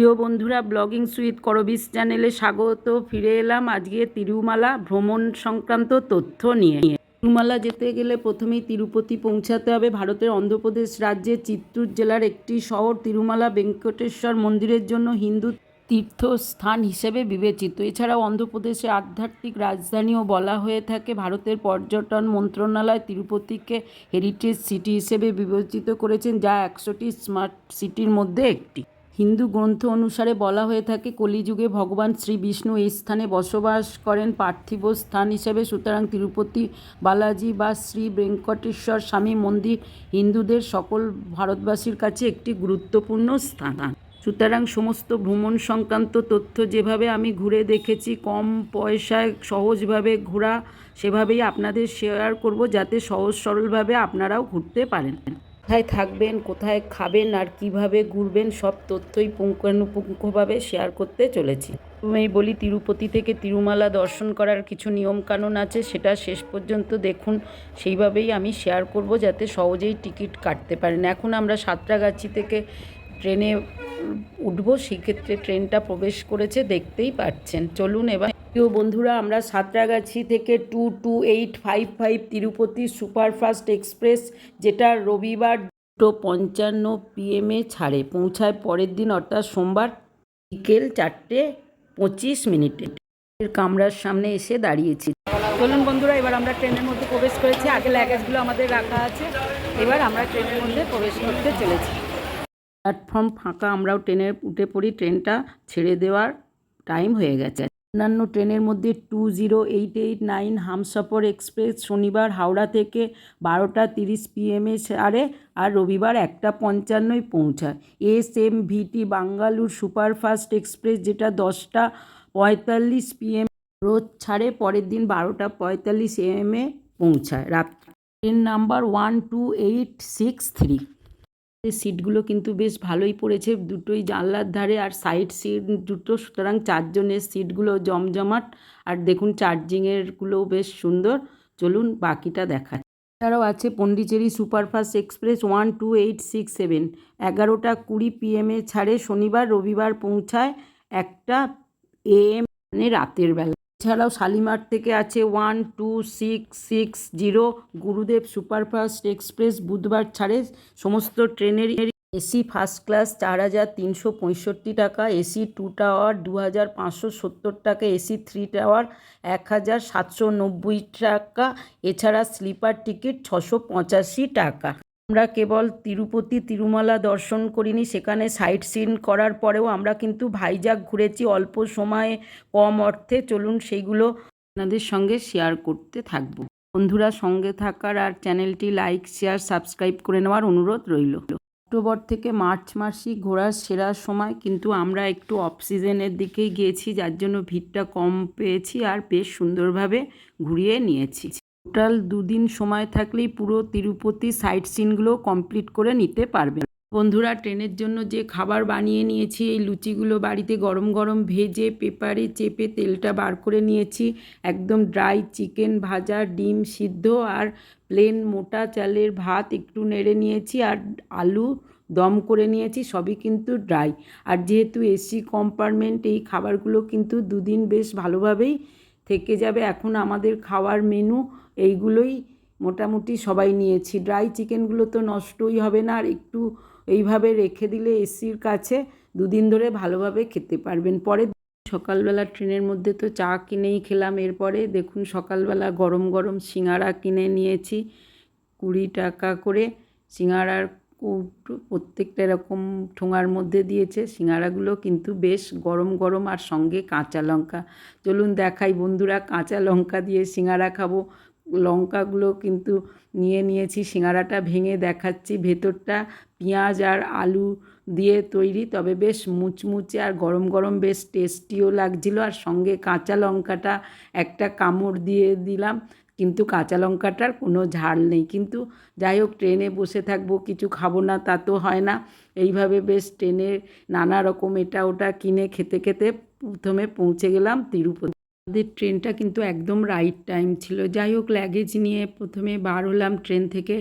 প্রিয় বন্ধুরা ব্লগিং সুইথ করবিস চ্যানেলে স্বাগত। ফিরে এলাম আজকে তিরুমালা ভ্রমণ সংক্রান্ত তথ্য নিয়ে। তিরুমালা যেতে গেলে প্রথমেই তিরুপতি পৌঁছাতে হবে ভারতের অন্ধ্রপ্রদেশ রাজ্যে চিত্তুর জেলার একটি শহর, তিরুমালা ভেঙ্কটেশ্বর মন্দিরের জন্য হিন্দু তীর্থস্থান হিসেবে বিবেচিত। এছাড়াও অন্ধ্রপ্রদেশে আধ্যাত্মিক রাজধানীও বলা হয়ে থাকে। ভারতের পর্যটন মন্ত্রণালয় তিরুপতিকে হেরিটেজ সিটি হিসেবে বিবেচিত করেছেন, যা একশোটি স্মার্ট সিটির মধ্যে একটি। হিন্দু গ্রন্থ অনুসারে বলা হয়ে থাকে, কলিযুগে ভগবান শ্রী বিষ্ণু এই স্থানে বসবাস করেন। পার্থিব স্থান হিসেবে সুতরাং তিরুপতি বালাজি বা শ্রী ভেঙ্কটেশ্বর স্বামী মন্দির হিন্দুদের সকল ভারতবাসীর কাছে একটি গুরুত্বপূর্ণ স্থান। সুতরাং সমস্ত ভ্রমণ সংক্রান্ত তথ্য যেভাবে আমি ঘুরে দেখেছি, কম পয়সায় সহজভাবে ঘোরা, সেভাবেই আপনাদের শেয়ার করব যাতে সহজ সরলভাবে আপনারাও ঘুরতে পারেন। কোথায় থাকবেন, কোথায় খাবেন আর কীভাবে ঘুরবেন, সব তথ্যই পুঙ্খানুপুঙ্খভাবে শেয়ার করতে চলেছি। আমি বলি, তিরুপতি থেকে তিরুমালা দর্শন করার কিছু নিয়মকানুন আছে, সেটা শেষ পর্যন্ত দেখুন। সেইভাবেই আমি শেয়ার করব যাতে সহজেই টিকিট কাটতে পারেন। এখন আমরা সাঁতরাগাছি থেকে ট্রেনে উঠবো সেক্ষেত্রে ট্রেনটা প্রবেশ করেছে, দেখতেই পাচ্ছেন। চলুন এবার প্রিয় বন্ধুরা, আমরা সাঁতরাগাছি থেকে two two eight five five Tirupati superfast express, যেটা রবিবার দুটো পঞ্চান্ন পিএমে ছাড়ে। পৌঁছায় পরের দিন, অর্থাৎ সোমবার বিকেল চারটে পঁচিশ মিনিটে। কামরার সামনে এসে দাঁড়িয়েছি। চলুন বন্ধুরা, এবার আমরা ট্রেনের মধ্যে প্রবেশ করেছি। আগে লাগেজগুলো আমাদের রাখা আছে। এবার আমরা ট্রেনের মধ্যে প্রবেশ করতে চলেছি। প্ল্যাটফর্ম ফাঁকা, আমরাও ট্রেনে উঠে পড়ি। ট্রেনটা ছেড়ে দেওয়ার টাইম হয়ে গেছে। অন্যান্য ট্রেনের মধ্যে two zero eight eight nine Humsafar express শনিবার হাওড়া থেকে বারোটা তিরিশ পিএমে ছাড়ে আর রবিবার একটা পঞ্চান্নই পৌঁছায়। S M VT Bangalore superfast express যেটা দশটা পঁয়তাল্লিশ পিএম রোজ ছাড়ে, পরের দিন বারোটা পঁয়তাল্লিশ এএমে পৌঁছায়। রাত train number one two eight six three. সিটগুলো কিন্তু বেশ ভালোই পড়েছে। দুটোই জানলার ধারে আর সাইড সিট দুটো। সুতরাং চারজনের সিটগুলো জমজমাট। আর দেখুন চার্জিংয়েরগুলোও বেশ সুন্দর। চলুন বাকিটা দেখা এছাড়াও আছে Pondicherry superfast express one, two, eight, six, seven. এগারোটা কুড়ি পিএমে ছাড়ে। শনিবার, রবিবার পৌঁছায় একটা এএম মানে রাতের বেলা। এছাড়াও শালিমার থেকে আছে one, two, six six, zero, Gurudev superfast express, বুধবার ছাড়ে সমস্ত ট্রেনের এসি ফার্স্ট ক্লাস চার হাজার তিনশো পঁয়ষট্টি টাকা, এসি টু টাওয়ার দু হাজার পাঁচশো সত্তর টাকা, এসি থ্রি টাওয়ার এক হাজার সাতশো নব্বই টাকা, এছাড়া স্লিপার টিকিট ছশো পঁচাশি টাকা। আমরা কেবল তিরুপতি তিরুমালা দর্শন করিনি, সেখানে সাইট সিন করার পরেও আমরা কিন্তু ভাইজাগ ঘুরেছি অল্প সময়ে, কম অর্থে। চলুন সেইগুলো আপনাদের সঙ্গে শেয়ার করতে থাকব। বন্ধুরা, সঙ্গে থাকার আর চ্যানেলটি লাইক শেয়ার সাবস্ক্রাইব করে নেওয়ার অনুরোধ রইল। অক্টোবর থেকে মার্চ মাসই ঘোরার সেরা সময়, কিন্তু আমরা একটু অফ সিজনের দিকেই গিয়েছি, যার জন্য ভিড়টা কম পেয়েছি আর বেশ সুন্দরভাবে ঘুরিয়ে নিয়েছি। টোটাল দুদিন সময় থাকলেই পুরো তিরুপতি সাইট সিনগুলো কমপ্লিট করে নিতে পারবেন। বন্ধুরা, ট্রেনের জন্য যে খাবার বানিয়ে নিয়েছি, এই লুচিগুলো বাড়িতে গরম গরম ভেজে, পেপারে চেপে তেলটা বার করে নিয়েছি। একদম ড্রাই চিকেন ভাজা, ডিম সিদ্ধ আর প্লেন মোটা চালের ভাত একটু নেড়ে নিয়েছি আর আলু দম করে নিয়েছি, সবই কিন্তু ড্রাই। আর যেহেতু এসি কম্পার্টমেন্ট, এই খাবারগুলো কিন্তু দুদিন বেশ ভালোভাবেই থেকে যাবে। এখন আমাদের খাওয়ার মেনু এইগুলোই মোটামুটি সবাই নিয়েছি। ড্রাই চিকেনগুলো তো নষ্টই হবে না। আর একটু এইভাবে রেখে দিলে এসির কাছে দুদিন ধরে ভালোভাবে খেতে পারবেন। পরে সকালবেলা ট্রেনের মধ্যে তো চা কিনেই খেলাম। এরপরে দেখুন সকালবেলা গরম গরম সিঙাড়া কিনে নিয়েছি। কুড়ি টাকা করে সিঙাড়ার প্রত্যেকটা এরকম ঠোঙার মধ্যে দিয়েছে। সিঙাড়াগুলো কিন্তু বেশ গরম গরম আর সঙ্গে কাঁচা লঙ্কা। চলুন দেখাই বন্ধুরা, কাঁচা লঙ্কা দিয়ে সিঙাড়া খাব। লঙ্কাগুলো কিন্তু নিয়ে নিয়েছি সিঙাড়াটা ভেঙে দেখাচ্ছি। ভেতরটা পেঁয়াজ আর আলু দিয়ে তৈরি, তবে বেশ মুচমুচে আর গরম গরম বেশ টেস্টিও লাগছিল। আর সঙ্গে কাঁচা লঙ্কাটা একটা কামড় দিয়ে দিলাম। কিন্তু কাঁচা লঙ্কাটার কোনো ঝাল নেই। কিন্তু যাই হোক, ট্রেনে বসে থাকব, কিছু খাব না, তা তো হয় না। এইভাবে বেশ ট্রেনের নানা রকম এটা ওটা কিনে খেতে খেতে প্রথমে পৌঁছে গেলাম তিরুপতি। আমাদের ট্রেনটা কিন্তু একদম রাইট টাইম ছিল। যাই হোক লাগেজ নিয়ে প্রথমে বার হলাম ট্রেন থেকে।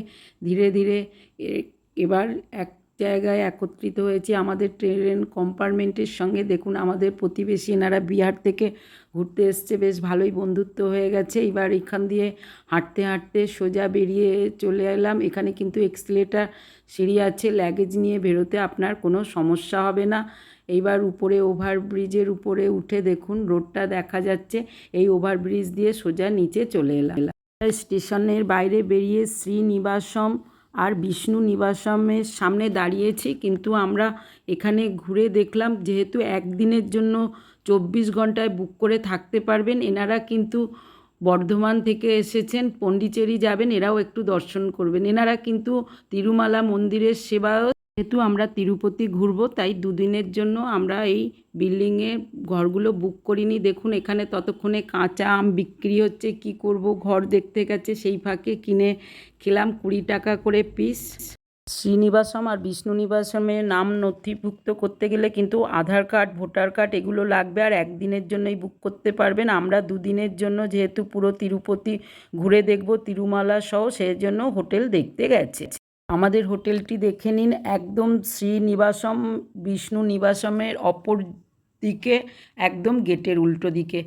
ধীরে ধীরে এবার এক জায়গায় একত্রিত হয়েছি। আমাদের ট্রেন কম্পার্টমেন্টের সঙ্গে দেখুন, আমাদের প্রতিবেশী এনারা বিহার থেকে ঘুরতে এসছে, বেশ ভালোই বন্ধুত্ব হয়ে গেছে। এবার এখান দিয়ে হাঁটতে হাঁটতে সোজা বেরিয়ে চলে এলাম। এখানে কিন্তু এক্সিলেটার সিঁড়ি আছে লাগেজ নিয়ে বেরোতে আপনার কোনো সমস্যা হবে না। এইবার উপরে ওভারব্রিজের উপরে উঠে দেখুন, রোডটা দেখা যাচ্ছে। এই ওভারব্রিজ দিয়ে সোজা নিচে চলে এলাম। স্টেশনের বাইরে বেরিয়ে শ্রীনিবাসম আর বিষ্ণু নিবাসমের সামনে দাঁড়িয়েছি, কিন্তু আমরা এখানে ঘুরে দেখলাম যেহেতু একদিনের জন্য চব্বিশ ঘন্টায় বুক করে থাকতে পারবেন, এনারা কিন্তু বর্ধমান থেকে এসেছেন, পন্ডিচেরি যাবেন, এরাও একটু দর্শন করবেন। এনারা কিন্তু তিরুমালা মন্দিরের সেবাও যেহেতু আমরা তিরুপতি ঘুরবো, তাই দুদিনের জন্য আমরা এই বিল্ডিংয়ে ঘরগুলো বুক করিনি। দেখুন, এখানে ততক্ষণে কাঁচা আম বিক্রি হচ্ছে, কি করব? ঘর দেখতে গেছে, সেই ফাঁকে কিনে খেলাম কুড়ি টাকা করে পিস শ্রীনিবাসম আর বিষ্ণু নিবাসমের নাম নথিভুক্ত করতে গেলে কিন্তু আধার কার্ড, ভোটার কার্ড এগুলো লাগবে, আর একদিনের জন্যই বুক করতে পারবেন। আমরা দুদিনের জন্য যেহেতু পুরো তিরুপতি ঘুরে দেখব তিরুমালা সহ সেই জন্য হোটেল দেখতে গেছে। আমাদের হোটেলটি দেখে নিন। একদম শ্রীনিবাসম বিষ্ণু নিবাসমের অপর দিকে একদম গেটের উল্টো দিকে।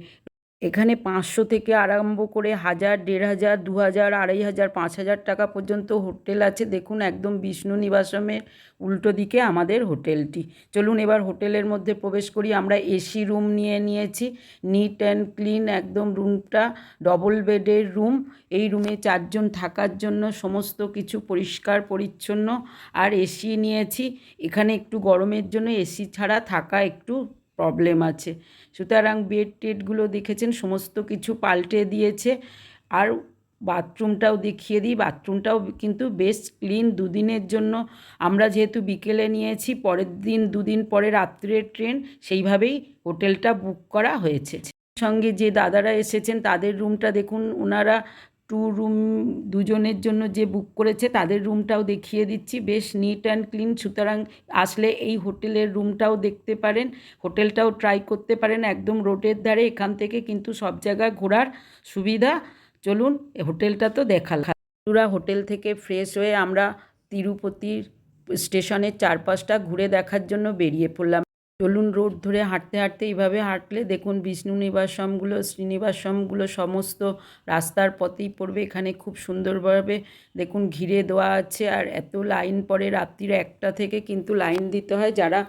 এখানে পাঁচশো থেকে আরম্ভ করে হাজার, দেড় হাজার, দু হাজার, আড়াই হাজার, পাঁচ হাজার টাকা পর্যন্ত হোটেল আছে। দেখুন, একদম বিষ্ণু নিবাসমের উল্টো দিকে আমাদের হোটেলটি। চলুন এবার হোটেলের মধ্যে প্রবেশ করি। আমরা এসি রুম নিয়ে নিয়েছি। নিট অ্যান্ড ক্লিন একদম রুমটা ডবল বেডের রুম এই রুমে চারজন থাকার জন্য সমস্ত কিছু পরিষ্কার, পরিচ্ছন্ন আর এসি নিয়েছি। এখানে একটু গরমের জন্য এসি ছাড়া থাকা একটু প্রবলেম আছে। সুতরাং বেড টেডগুলো দেখেছেন, সমস্ত কিছু পাল্টে দিয়েছে। আর বাথরুমটাও দেখিয়ে দিই, বাথরুমটাও কিন্তু বেশ ক্লিন দুদিনের জন্য। আমরা যেহেতু বিকেলে নিয়েছি, পরের দিন, দুদিন পরে রাত্রের ট্রেন সেইভাবেই হোটেলটা বুক করা হয়েছে। সঙ্গে যে দাদারা এসেছেন, তাদের রুমটা দেখুন, ওনারা টু রুম দুজনের জন্য যে বুক করেছে, তাদের রুমটাও দেখিয়ে দিচ্ছি। বেশ নিট অ্যান্ড ক্লিন সুতরাং আসলে এই হোটেলের রুমটাও দেখতে পারেন, হোটেলটাও ট্রাই করতে পারেন। একদম রোডের ধারে, এখান থেকে কিন্তু সব জায়গায় ঘোরার সুবিধা। চলুন হোটেলটা তো দেখালাম পুরা হোটেল থেকে ফ্রেশ হয়ে আমরা তিরুপতির স্টেশনের চারপাশটা ঘুরে দেখার জন্য বেরিয়ে পড়লাম। চলুন রোড ধরে হাঁটতে হাঁটতে এইভাবে হাঁটলে দেখুন বিষ্ণু নিবাসমগুলো, শ্রীনিবাসমগুলো সমস্ত রাস্তার পথেই পড়বে। এখানে খুব সুন্দরভাবে দেখুন ঘিরে দেওয়া আছে আর এত লাইন পড়ে রাত্রির একটা থেকে কিন্তু লাইন দিতে হয় যারা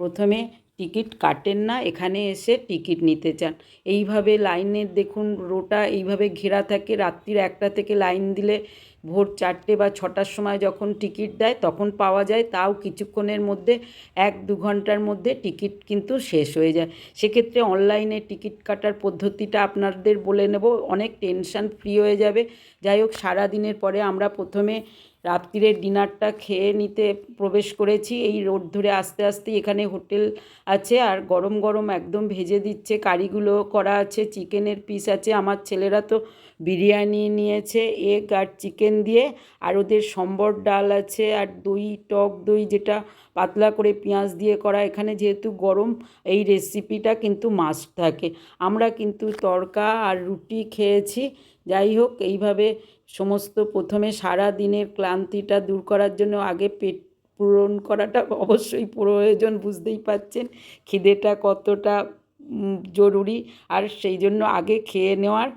প্রথমে টিকিট কাটেন না, এখানে এসে টিকিট নিতে চান। এইভাবে লাইনের দেখুন রোটা এইভাবে ঘেরা থাকে, রাত্রির একটা থেকে লাইন দিলে ভোর চারটে বা ছটার সময় যখন টিকিট দেয়, তখন পাওয়া যায়। তাও কিছুক্ষণের মধ্যে, এক দু ঘণ্টার মধ্যে টিকিট কিন্তু শেষ হয়ে যায়। সেক্ষেত্রে অনলাইনে টিকিট কাটার পদ্ধতিটা আপনাদের বলে নেব। অনেক টেনশন ফ্রি হয়ে যাবে। যাই হোক, সারাদিনের পরে আমরা প্রথমে রাত্রিরের ডিনারটা খেয়ে নিতে প্রবেশ করেছি। এই রোড ধরে আস্তে আস্তে এখানে হোটেল আছে আর গরম গরম একদম ভেজে দিচ্ছে। কারিগুলো করা আছে, চিকেনের পিস আছে। আমার ছেলেরা তো বিরিয়ানি নিয়েছে এগ আর চিকেন দিয়ে, আর ওদের সম্বর ডাল আছে, আর দই, টক দই যেটা পাতলা করে পেঁয়াজ দিয়ে করা, এখানে যেহেতু গরম, এই রেসিপিটা কিন্তু মাস্ট থাকে। আমরা কিন্তু তড়কা আর রুটি খেয়েছি, যাই হোক, এইভাবে সমস্ত প্রথমে সারা দিনের ক্লান্তিটা দূর করার জন্য, আগে পেট পূরণ করাটা অবশ্যই প্রয়োজন, বুঝতেই পারছেন? খিদেটা কতটা জরুরি, আর সেই জন্য আগে খেয়ে নেওয়ার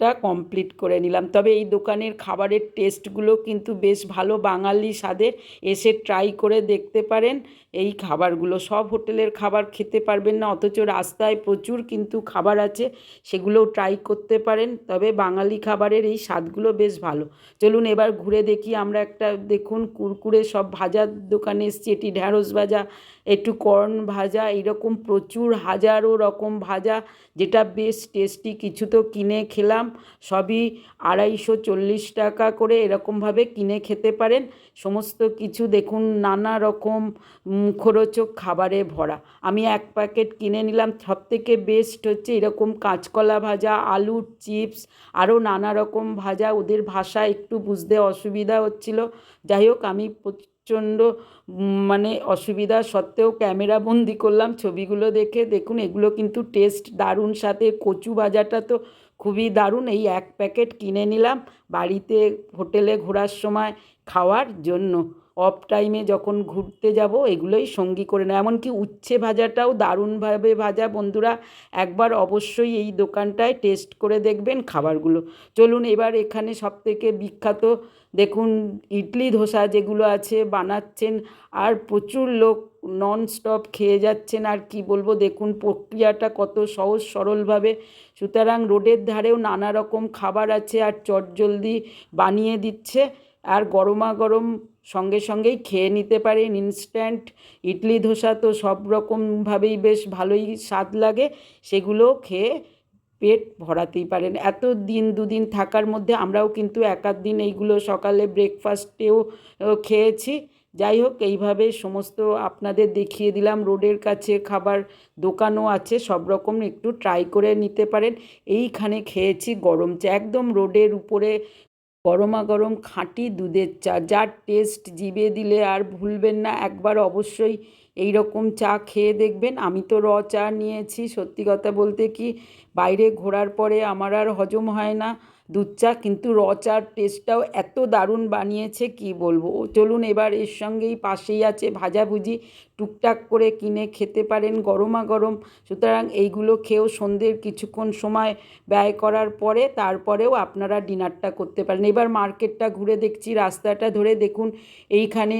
টা কমপ্লিট করে নিলাম। তবে এই দোকানের খাবারের টেস্টগুলো কিন্তু বেশ ভালো বাঙালি স্বাদের। এসে ট্রাই করে দেখতে পারেন এই খাবারগুলো। সব হোটেলের খাবার খেতে পারবেন না, অথচ রাস্তায় প্রচুর কিন্তু খাবার আছে, সেগুলোও ট্রাই করতে পারেন। তবে বাঙালি খাবারের এই স্বাদগুলো বেশ ভালো। চলুন এবার ঘুরে দেখি, আমরা একটা দেখুন কুরকুরে সব ভাজার দোকানে এসছি, এটি ঢ্যাঁড়স ভাজা। একটু কর্ন ভাজা এরকম প্রচুর হাজারো রকম ভাজা, যেটা বেশ টেস্টি কিছু তো কিনে খেলাম। সবই আড়াইশো চল্লিশ টাকা করে এরকমভাবে কিনে খেতে পারেন। সমস্ত কিছু দেখুন, নানা রকম মুখরোচক খাবারে ভরা। আমি এক প্যাকেট কিনে নিলাম সব থেকে বেস্ট হচ্ছে এরকম কাঁচকলা ভাজা, আলুর চিপস আরও নানা রকম ভাজা। ওদের ভাষা একটু বুঝতে অসুবিধা হচ্ছিল। যাই হোক, আমি প্রচণ্ড মানে অসুবিধা সত্ত্বেও ক্যামেরা বন্দি করলাম। ছবিগুলো দেখে দেখুন, এগুলো কিন্তু টেস্ট দারুণ। সাথে কচু ভাজাটা তো খুবই দারুণ। এই এক প্যাকেট কিনে নিলাম বাড়িতে হোটেলে ঘোরার সময় খাওয়ার জন্য। অফ টাইমে যখন ঘুরতে যাব, এগুলোই সঙ্গী করে নেয়। এমনকি উচ্ছে ভাজাটাও দারুণভাবে ভাজা। বন্ধুরা, একবার অবশ্যই এই দোকানটায় টেস্ট করে দেখবেন খাবারগুলো। চলুন এবার এখানে সবথেকে বিখ্যাত দেখুন, ইডলি, ধোসা যেগুলো আছে বানাচ্ছেন আর প্রচুর লোক নন স্টপ খেয়ে যাচ্ছেন। আর কি বলব, দেখুন, প্রক্রিয়াটা কত সহজ সরলভাবে। সুতরাং রোডের ধারেও নানা রকম খাবার আছে আর চটজলদি বানিয়ে দিচ্ছে। আর গরমা গরম সঙ্গে সঙ্গেই খেয়ে নিতে পারেন ইনস্ট্যান্ট ইডলি, ধোসা তো সব রকমভাবেই বেশ ভালোই স্বাদ লাগে। সেগুলো খেয়ে পেট ভরাতেই পারেন। এত দিন, দুদিন থাকার মধ্যে আমরাও কিন্তু এক আধ দিন এইগুলো সকালে ব্রেকফাস্টেও খেয়েছি। যাই হোক, এইভাবে সমস্ত আপনাদের দেখিয়ে দিলাম। রোডের কাছে খাবার দোকানও আছে, সব রকম একটু ট্রাই করে নিতে পারেন। এইখানে খেয়েছি গরম চা। একদম রোডের উপরে গরমা গরম খাঁটি দুধের চা। যার টেস্ট জিবে দিলে আর ভুলবেন না, একবার অবশ্যই এই রকম চা খেয়ে দেখবেন। আমি তো র চা নিয়েছি, সত্যি কথা বলতে কি, বাইরে ঘোরার পরে আমার আর হজম হয় না। দুধ চা কিন্তু র চার টেস্টটাও এত দারুণ বানিয়েছে, কি বলব? চলুন এবার এর সঙ্গেই পাশেই আছে ভাজাভুজি, টুকটাক করে কিনে খেতে পারেন গরমা গরম সুতরাং এইগুলো খেয়েও সন্ধ্যের কিছুক্ষণ সময় ব্যয় করার পরে তারপরেও আপনারা ডিনারটা করতে পারেন। এবার মার্কেটটা ঘুরে দেখছি, রাস্তাটা ধরে দেখুন, এইখানে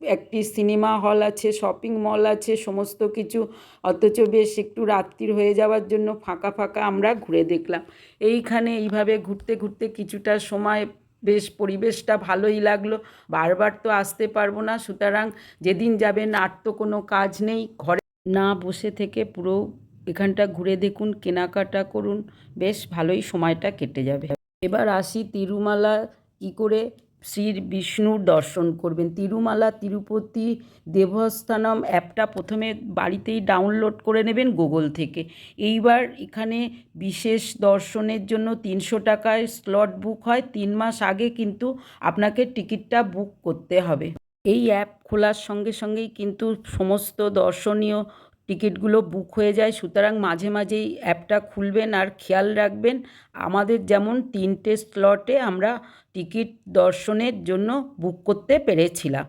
একটি সিনেমা হল আছে, শপিং মল আছে, সমস্ত কিছু। অথচ বেশ একটু রাত্রির হয়ে যাওয়ার জন্য ফাঁকা ফাঁকা আমরা ঘুরে দেখলাম। এইখানে এইভাবে ঘুরতে ঘুরতে কিছুটা সময় বেশ পরিবেশটা ভালোই লাগল। বারবার তো আসতে পারব না। সুতরাং যেদিন যাবেন আর তো কোনো কাজ নেই। ঘরে না বসে থেকে পুরো এখানটা ঘুরে দেখুন, কেনাকাটা করুন। বেশ ভালোই সময়টা কেটে যাবে। এবার আসি তিরুমালা কী করে শ্রী বিষ্ণুর দর্শন করবেন। তিরুমালা, তিরুপতি, দেবস্থানম অ্যাপটা প্রথমে বাড়িতেই ডাউনলোড করে নেবেন গুগল থেকে। এইবার এখানে বিশেষ দর্শনের জন্য তিনশো টাকায় স্লট বুক হয়। তিন মাস আগে কিন্তু আপনাকে টিকিটটা বুক করতে হবে। এই অ্যাপ খোলার সঙ্গে সঙ্গেই কিন্তু সমস্ত দর্শনীয় টিকিটগুলো বুক হয়ে যায়। সুতরাং মাঝে মাঝেই অ্যাপটা খুলবেন আর খেয়াল রাখবেন, আমাদের যেমন তিনটে স্লটে আমরা টিকিট দর্শনের জন্য বুক করতে পেরেছিলাম।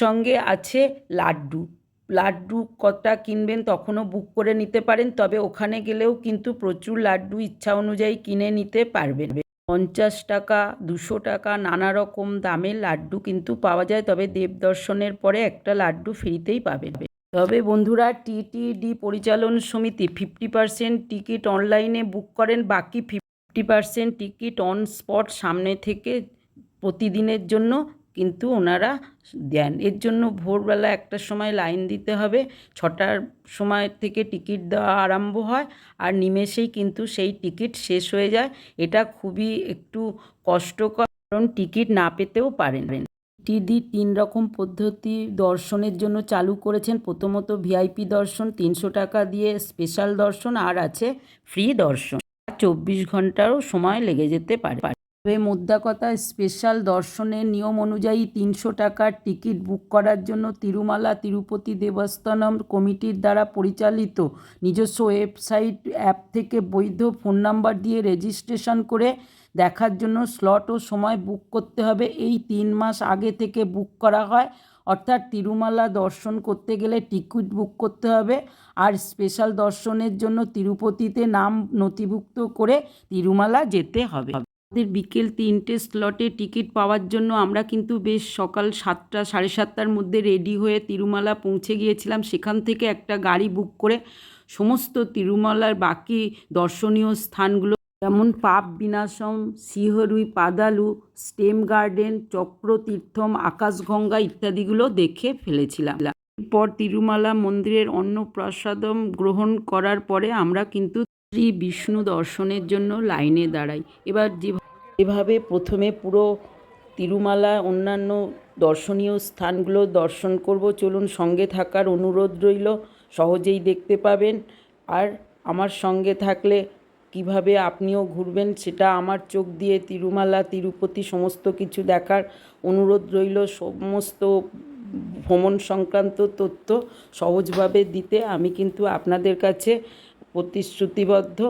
সঙ্গে আছে লাড্ডু। লাড্ডু কটা কিনবেন তখনও বুক করে নিতে পারেন, তবে ওখানে গেলেও কিন্তু প্রচুর লাড্ডু ইচ্ছা অনুযায়ী কিনে নিতে পারবেন। পঞ্চাশ টাকা, দুশো টাকা, নানা রকম দামের লাড্ডু কিন্তু পাওয়া যায়, তবে দেব দর্শনের পরে একটা লাড্ডু ফ্রিতেই পাবেন। তবে বন্ধুরা টিটিডি পরিচালন সমিতি ফিফটি পার্সেন্ট টিকিট অনলাইনে বুক করেন, বাকি fifty percent ticket on spot সামনে থেকে প্রতিদিনের জন্য কিন্তু ওনারা দেন। এর জন্য ভোরবেলা একটা সময় লাইন দিতে হবে, ছটার সময় থেকে টিকিট দেওয়া আরম্ভ হয় আর নিমেষেই কিন্তু সেই টিকিট শেষ হয়ে যায়। এটা খুবই একটু কষ্টকর, কারণ টিকিট না পেতেও পারেন। টিডি তিন রকম পদ্ধতি দর্শনের জন্য চালু করেছেন। প্রথমত ভিআইপি দর্শন, তিনশো টাকা দিয়ে স্পেশাল দর্শন, আর আছে ফ্রি দর্শন। চব্বিশ ঘন্টারও সময় লেগে যেতে পারে। তবে মোদ্দা কথা স্পেশাল দর্শনের নিয়ম অনুযায়ী তিনশো টাকার টিকিট বুক করার জন্য তিরুমালা, তিরুপতি দেবস্থানম কমিটির দ্বারা পরিচালিত নিজস্ব ওয়েবসাইট অ্যাপ থেকে বৈধ ফোন নাম্বার দিয়ে রেজিস্ট্রেশন করে দেখার জন্য স্লট ও সময় বুক করতে হবে। এই তিন মাস আগে থেকে বুক করা হয়। অর্থাৎ তিরুমালা দর্শন করতে গেলে টিকিট বুক করতে হবে। আর স্পেশাল দর্শনের জন্য তিরুপতিতে নাম নথিভুক্ত করে তিরুমালা যেতে হবে। আমাদের বিকেল তিনটে স্লটে টিকিট পাওয়ার জন্য আমরা কিন্তু বেশ সকাল সাতটা, সাড়ে সাতটার মধ্যে রেডি হয়ে তিরুমালা পৌঁছে গিয়েছিলাম। সেখান থেকে একটা গাড়ি বুক করে সমস্ত তিরুমালার বাকি দর্শনীয় স্থানগুলো যেমন পাপ বিনাশম, সিহরুই পাদালু, স্টেম গার্ডেন, চক্রতীর্থম, আকাশগঙ্গা ইত্যাদিগুলো দেখে ফেলেছিলাম। এরপর তিরুমালা মন্দিরের অন্নপ্রসাদম গ্রহণ করার পরে আমরা কিন্তু শ্রী বিষ্ণু দর্শনের জন্য লাইনে দাঁড়াই। এবার যেভাবে প্রথমে পুরো তিরুমালা অন্যান্য দর্শনীয় স্থানগুলো দর্শন করব, চলুন সঙ্গে থাকার অনুরোধ রইল, সহজেই দেখতে পাবেন। আর আমার সঙ্গে থাকলে কীভাবে আপনিও ঘুরবেন সেটা আমার চোখ দিয়ে তিরুমালা, তিরুপতি সমস্ত কিছু দেখার অনুরোধ রইল। সমস্ত ভ্রমণ সংক্রান্ত তথ্য সহজভাবে দিতে আমি কিন্তু আপনাদের কাছে প্রতিশ্রুতিবদ্ধ।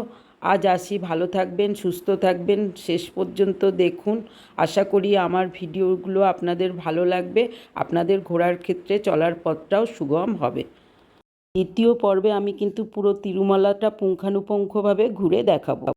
আজ আসি, ভালো থাকবেন, সুস্থ থাকবেন। শেষ পর্যন্ত দেখুন। আশা করি আমার ভিডিওগুলো আপনাদের ভালো লাগবে। আপনাদের ঘোরার ক্ষেত্রে চলার পথটাও সুগম হবে। দ্বিতীয় পর্বে আমি কিন্তু পুরো তিরুমালাটা পুঙ্খানুপুঙ্খভাবে ঘুরে দেখাবো।